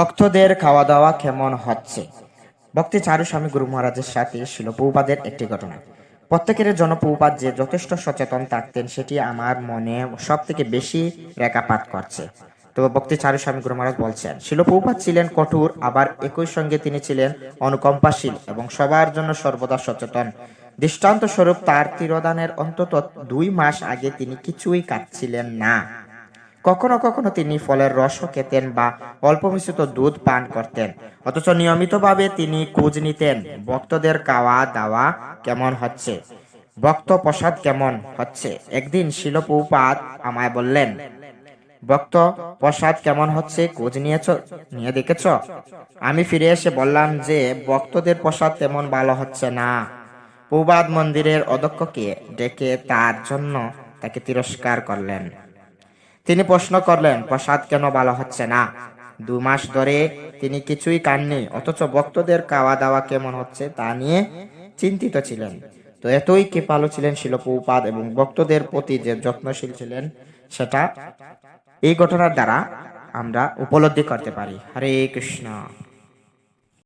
ভক্তদের খাওয়া দাওয়া কেমন হচ্ছে? ভক্তি চারু স্বামী গুরু মহারাজের সাথে ছিল পৌপাদের একটি ঘটনা। প্রত্যেকের জন্য যে যথেষ্ট সচেতন থাকতেন, সেটি আমার মনে সব থেকে বেশি রেখাপাত করছে। তো ভক্তি চারু স্বামী গুরু মহারাজ বলছেন শিলপৌপাত ছিলেন কঠোর, আবার একই সঙ্গে তিনি ছিলেন অনুকম্পাশীল এবং সবার জন্য সর্বদা সচেতন। দৃষ্টান্ত স্বরূপ তার তিরোদানের অন্তত দুই মাস আগে তিনি কিছুই কাটছিলেন না। কখনো কখনো তিনি ফলের রসও খেতেন বা অল্প মিশ্রিত দুধ পান করতেন। অথচ নিয়মিতভাবে তিনি খোঁজ নিতেন, ভক্তদের খাওয়া দাওয়া কেমন হচ্ছে ভক্ত প্রসাদ কেমন হচ্ছে। একদিন শিলপৌপাত আমায় বললেন ভক্ত প্রসাদ কেমন হচ্ছে? খোঁজ নিয়েছ, নিয়ে দেখেছ? আমি ফিরে এসে বললাম যে, ভক্তদের প্রসাদ তেমন ভালো হচ্ছে না। পৌবাদ মন্দিরের অধ্যক্ষকে ডেকে তার জন্য তাকে তিরস্কার করলেন। তিনি প্রশ্ন করলেন, প্রসাদ কেন ভালো হচ্ছে না? দু মাস ধরে তিনি কিছুই কাননি অথচ ভক্তদের খাওয়া দাওয়া কেমন হচ্ছে তা নিয়ে চিন্তিত ছিলেন। তো এতই কৃপালু ছিলেন শিলপৌপাদ এবং ভক্তদের প্রতি যে যত্নশীল ছিলেন সেটা এই ঘটনার দ্বারা আমরা উপলব্ধি করতে পারি। হরে কৃষ্ণ।